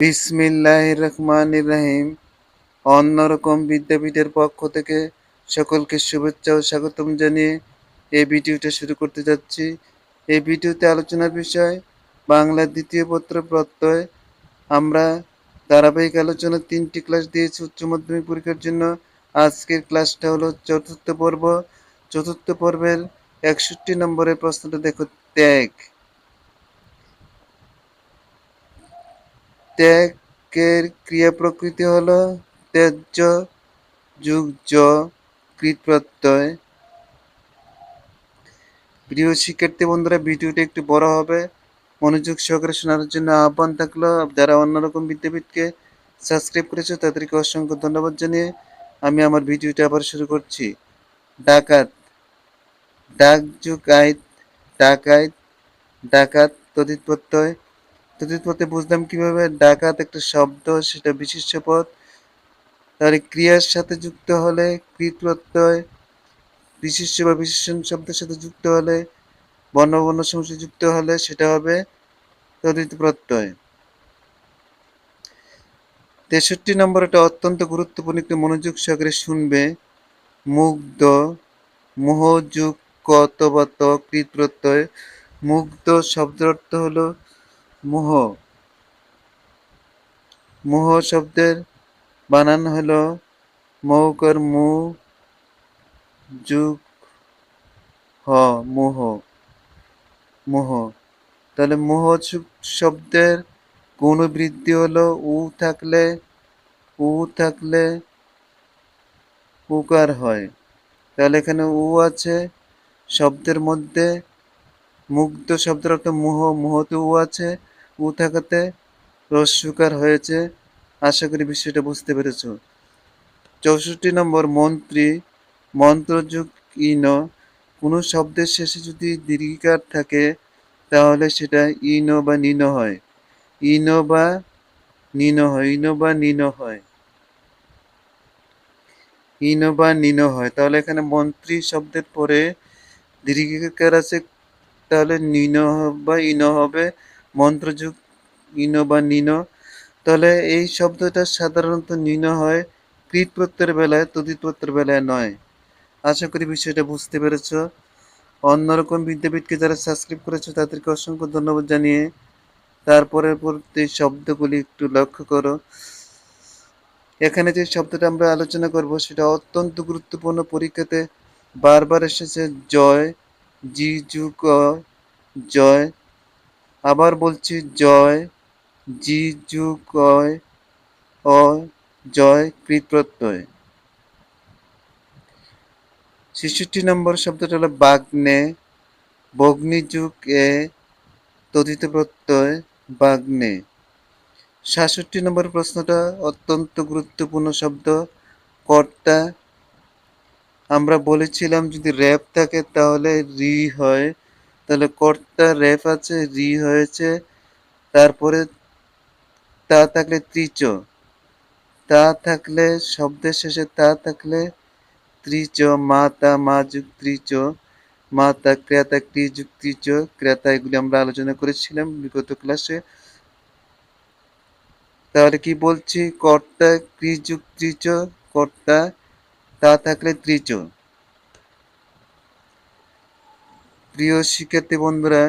বিসমিল্লাহ রহমান রাহিম। অন্যরকম বিদ্যাপীঠের পক্ষ থেকে সকলকে শুভেচ্ছা ও স্বাগতম জানিয়ে এই ভিডিওটা শুরু করতে যাচ্ছি। এই ভিডিওতে আলোচনার বিষয় বাংলা দ্বিতীয় পত্র প্রত্যয়। আমরা ধারাবাহিক আলোচনা তিনটি ক্লাস দিয়েছি উচ্চ মাধ্যমিক পরীক্ষার জন্য। আজকের ক্লাসটা হলো চতুর্থ পর্ব। চতুর্থ পর্বের একষট্টি নম্বরের প্রশ্নটা দেখো ত্যাগ। ত্যাগের ক্রিয়া প্রকৃতি হলো ত্যায্য যুগ, জ, কৃত প্রত্যয়। প্রিয় শিক্ষার্থী বন্ধুরা, ভিডিওটি একটু বড় হবে। মনোযোগ সহকারে শোনার জন্য আহ্বান থাকল। যারা অন্যরকম বিদ্যাপীঠকে সাবস্ক্রাইব করেছে, তাদেরকে অসংখ্য ধন্যবাদ জানিয়ে আমি আমার ভিডিওটা আবার শুরু করছি। ডাকাত ডাক যুগ আইত, ডাকাইত, ডাকাত, তদিত প্রত্যয়। তদিত প্রত্যয় বুঝলাম কীভাবে ডাকাত একটা শব্দ, সেটা বিশিষ্ট পদ তার ক্রিয়ার সাথে যুক্ত হলে কৃত প্রত্যয় বিশিষ্ট বা বিশেষণ শব্দের সাথে যুক্ত হলে বর্ণ বর্ণ সমস্যা যুক্ত হলে সেটা হবে তদিত প্রত্যয় তেষট্টি নম্বর একটা অত্যন্ত গুরুত্বপূর্ণ একটি মনোযোগ সহকারে শুনবে। মুগ্ধ মোহযুগ কতবা ত কৃত প্রত্যয় মুগ্ধ শব্দের অর্থ হলো মোহ। মোহ শব্দের বানান হলো মৌকর মু, যুগ, হ, মোহ। মোহ। তাহলে মোহ শব্দের কোন বৃদ্ধি হলো উ থাকলে উ থাকলে উকার হয়। তাহলে এখানে উ আছে, শব্দের মধ্যে মুগ্ধ শব্দের অর্থ মোহ, মোহতে উ আছে উ থাকাতে রস্যকার হয়েছে। আশা করি বিষয়টা বুঝতে পেরেছ। চৌষট্টি নম্বর মন্ত্রী মন্ত্রযুগ ইন। কোনো শব্দের শেষে যদি দীর্ঘিকার থাকে, তাহলে সেটা ইনো বা নিনো হয়। ইনো বা নিনো হয়, ইনো বা নিনো হয়। ইনো বা নিনো হয়। তাহলে এখানে মন্ত্রী শব্দের পরে দীর্ঘিকার আছে, তাহলে নিনো বা ইনো হবে। মন্ত্রযুগ ইনো বা নিনো। তাহলে এই শব্দটা সাধারণত নিনো হয় কৃত প্রত্যয়ের বেলায় তদিত প্রত্যয়ের বেলায় নয়। আশা করি বিষয়টা বুঝতে পেরেছ। অন্যরকম বিদ্যাপীঠকে যারা সাবস্ক্রাইব করেছ, তাদেরকে অসংখ্য ধন্যবাদ জানিয়ে তারপরে পরবর্তী শব্দগুলি একটু লক্ষ্য করো। এখানে যে শব্দটা আমরা আলোচনা করব, সেটা অত্যন্ত গুরুত্বপূর্ণ পরীক্ষাতে বারবার এসেছে, জয়, জি জু জয়। আবার বলছি, জয় জি জু কয় অ জয় কৃত প্রত্যয় ছেষট্টি নম্বর শব্দটা হলো বাগ্নে, বগ্নিযুগ এ তদিত প্রত্যয়, বাগ্নে। সাতষট্টি নম্বর প্রশ্নটা অত্যন্ত গুরুত্বপূর্ণ শব্দ, কর্তা। আমরা বলেছিলাম যদি র্যাপ থাকে তাহলে রি হয় তাহলে কর্তা র্যাপ আছে, রি হয়েছে, তারপরে তা থাকলে ত্রিচ। তা থাকলে, শব্দের শেষে তা থাকলে ত্রিচ, মাতা, মা যুগ ত্রিচ, মাতা, ক্রেতা, ক্রি যুগ ত্রিচ। ক্রেতা, এগুলি আমরা আলোচনা করেছিলাম বিগত ক্লাসে। তাহলে কি বলছি? কর্তা, ক্রি যুগ ত্রিচ, কর্তা, তা থাকলে ত্রিচ। প্রিয় শিক্ষার্থী বন্ধুরা,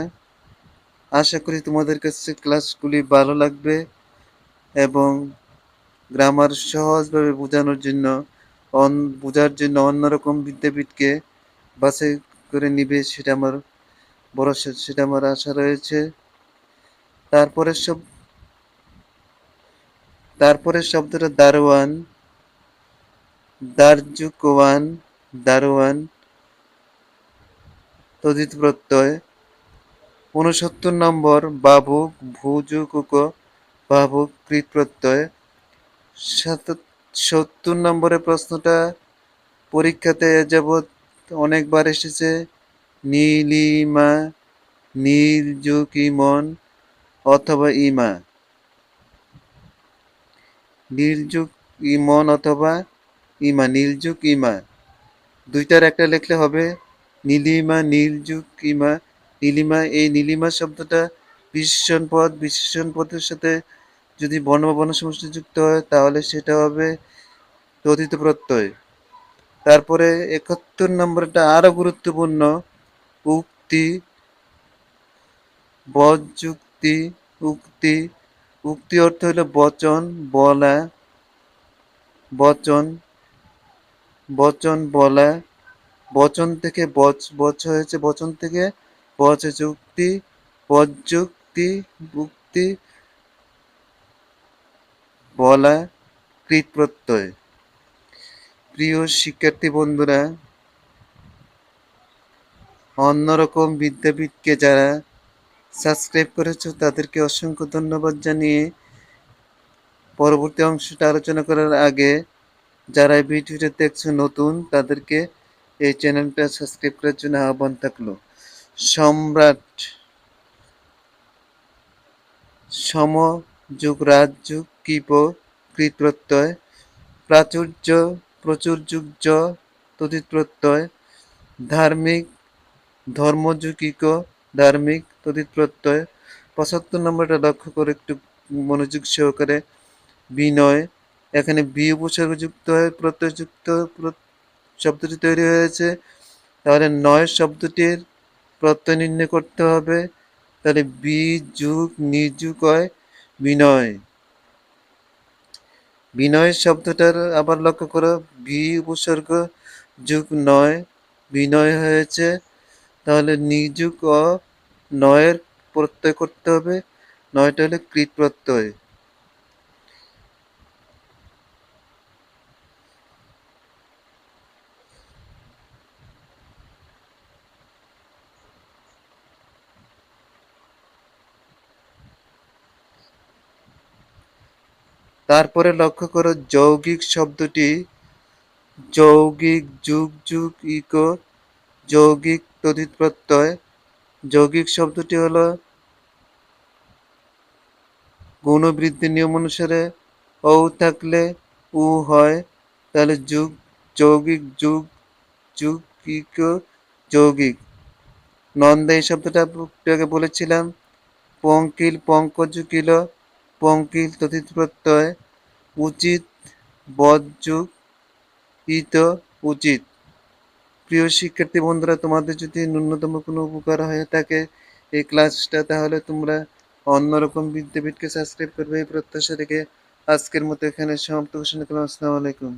আশা করি তোমাদের কাছে ক্লাসগুলি ভালো লাগবে এবং গ্রামার সহজভাবে বোঝানোর জন্য অন, বোঝার জন্য অন্যরকম বিদ্যাপীঠকে বাছাই করে নিবে সেটা আমার ভরসা, সেটা আমার আশা রয়েছে। তারপরে সব তারপরে শব্দটা দারোয়ান, দার্জুকওয়ান, দারোয়ান। তদিত প্রত্যয়। উনসত্তর নম্বর বাবুক ভুজুকুক বাবুক কৃত প্রত্যয়। সত্তর নম্বরের প্রশ্নটা, পরীক্ষাতে যাবৎ অনেকবার এসেছে, নীলিমা নীলযুগ ইমন অথবা ইমা। নীলযুগ ইমন অথবা ইমা নীলযুগ ইমা দুইটার একটা লিখলে হবে নীলিমা নীলযুগ ইমা নীলিমা, এই নীলিমা শব্দটা বিশেষণ পদ, বিশেষণ পদের সাথে যদি বর্ণ বা বর্ণ সমষ্টি যুক্ত হয়, তাহলে সেটা হবে তথিত প্রত্যয়। তারপরে একাত্তর নম্বরটা আরও গুরুত্বপূর্ণ। উক্তি বযুক্তি উক্তি উক্তি অর্থ হলো বচন, বলা, বচন বচন, বলা বচন থেকে বচ বচ হয়েছে বচন থেকে, বচ হয়েছে উক্তি বযুক্তি উক্তি বলা, কৃত প্রত্যয়। প্রিয় শিক্ষার্থী বন্ধুরা, অন্যরকম বিদ্যাপীঠকে যারা সাবস্ক্রাইব করেছ, তাদেরকে অসংখ্য ধন্যবাদ জানিয়ে পরবর্তী অংশটা আলোচনা করার আগে যারা ভিডিওটা দেখছ নতুন, তাদেরকে এই চ্যানেলটা সাবস্ক্রাইব করার জন্য আহ্বান থাকল। সম্রাট সম যুগ রাজযুগ কৃপ কৃত প্রত্যয়, প্রাচুর্য প্রচুর যুগ জ তদিত প্রত্যয়, ধার্মিক ধর্মযুগিক ধার্মিক তদিত প্রত্যয়। পঁচাত্তর নম্বরটা লক্ষ্য করে একটু মনোযোগ সহকারে। বিনয়, এখানে বি উপসর্গ যুক্ত হয়ে প্রত্যয়যুক্ত প্র- শব্দটি তৈরি হয়েছে, তাহলে নয় শব্দটির প্রত্যয় নির্ণয় করতে হবে। তাহলে বি যুগ নিযুগ হয় বিনয়। বিনয় শব্দটার আবার লক্ষ্য করো, বি উপসর্গ যুগ নয়, বিনয় হয়েছে। তাহলে নিযুগ ও নয়ের প্রত্যয় করতে হবে। নয়টা হলে কৃত প্রত্যয়। তারপরে লক্ষ্য করো, যৌগিক শব্দটি যৌগিক যুগ যুগ ইক, যৌগিক তদিত প্রত্যয়। যৌগিক শব্দটি হলো গুণবৃদ্ধি নিয়ম অনুসারে ও থাকলে উ হয়, তাহলে যুগ, যৌগিক যুগ যুগ ইক, যৌগিক। নন্দা এই শব্দটা বলেছিলাম, পঙ্কিল পঙ্কজুকিল পঙ্কিল তথিতপ্রত্যয় উচিত বদযুগ, ইত উচিত। প্রিয় শিক্ষার্থী বন্ধুরা, তোমাদের যদি ন্যূনতম কোনো উপকার হয়ে থাকে এই ক্লাসটা, তাহলে তোমরা অন্যরকম বিদ্যাপীঠকে সাবস্ক্রাইব করবে এই প্রত্যাশা রেখে আজকের মতো এখানে সমাপ্ত। ঘোষণা করলাম আসসালামু আলাইকুম।